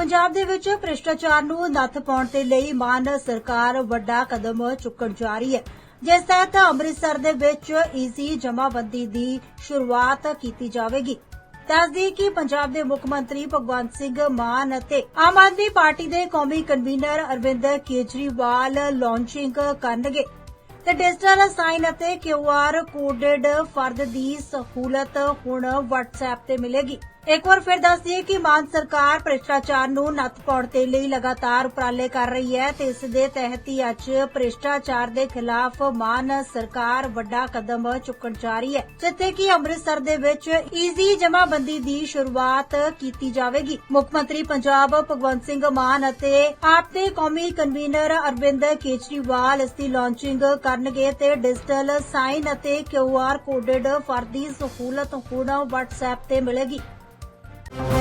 ਪੰਜਾਬ ਦੇ ਵਿੱਚ ਭ੍ਰਿਸ਼ਟਾਚਾਰ ਨੂੰ ਨੱਥ ਪਾਉਣ ਦੇ ਲਈ ਮਾਨ ਸਰਕਾਰ ਵੱਡਾ ਕਦਮ ਚੁੱਕਣ ਜਾ ਰਹੀ ਹੈ। ਜਿਸ ਤਹਿਤ ਅੰਮ੍ਰਿਤਸਰ ਦੇ ਵਿੱਚ ਈਜ਼ੀ ਜਮਾਬੰਦੀ ਦੀ ਸ਼ੁਰੂਆਤ ਕੀਤੀ ਜਾਵੇਗੀ। ਦੱਸਦੀ ਕਿ ਪੰਜਾਬ ਦੇ ਮੁੱਖ ਮੰਤਰੀ ਭਗਵੰਤ ਸਿੰਘ ਮਾਨ ਅਤੇ ਆਮ ਆਦਮੀ ਪਾਰਟੀ ਦੇ ਕੌਮੀ ਕਨਵੀਨਰ ਅਰਵਿੰਦ ਕੇਜਰੀਵਾਲ ਲਾਂਚਿੰਗ ਕਰਨਗੇ। ਤੇ ਡਿਜੀਟਲ ਸਾਈਨ ਅਤੇ ਕਿਊਆਰ ਕੋਡਡ ਫਰਦ ਦੀ ਸਹੂਲਤ ਹੁਣ WhatsApp ਤੇ ਮਿਲੇਗੀ। ਇੱਕ ਵਾਰ ਫਿਰ ਦੱਸ ਦਈਏ ਕਿ ਮਾਨ ਸਰਕਾਰ ਭ੍ਰਿਸ਼ਟਾਚਾਰ ਨੂੰ ਨੱਥ ਪਾਉਣ ਦੇ ਲਈ ਲਗਾਤਾਰ ਉਪਰਾਲੇ ਕਰ ਰਹੀ ਹੈ ਤੇ ਇਸ ਦੇ ਤਹਿਤ ਹੀ ਅੱਜ ਭ੍ਰਿਸ਼ਟਾਚਾਰ ਦੇ ਖਿਲਾਫ ਮਾਨ ਸਰਕਾਰ ਵੱਡਾ ਕਦਮ ਚੁੱਕਣ ਜਾ ਰਹੀ ਹੈ, ਜਿੱਥੇ ਕਿ ਅੰਮ੍ਰਿਤਸਰ ਦੇ ਵਿੱਚ ਈਜ਼ੀ ਜਮਾਬੰਦੀ ਦੀ ਸ਼ੁਰੂਆਤ ਕੀਤੀ ਜਾਵੇਗੀ। ਮੁੱਖ ਮੰਤਰੀ ਪੰਜਾਬ ਭਗਵੰਤ ਸਿੰਘ ਮਾਨ ਅਤੇ ਆਪ ਦੇ ਕੌਮੀ ਕਨਵੀਨਰ ਅਰਵਿੰਦ ਕੇਜਰੀਵਾਲ ਇਸ ਦੀ ਲਾਂਚਿੰਗ ਕਰਨਗੇ ਤੇ ਡਿਜੀਟਲ ਸਾਈਨ ਅਤੇ ਕਿਊਆਰ ਕੋਡਡ ਫਰਦੀ ਸਹੂਲਤ ਹੁਣ WhatsApp ਤੇ ਮਿਲੇਗੀ। Bye.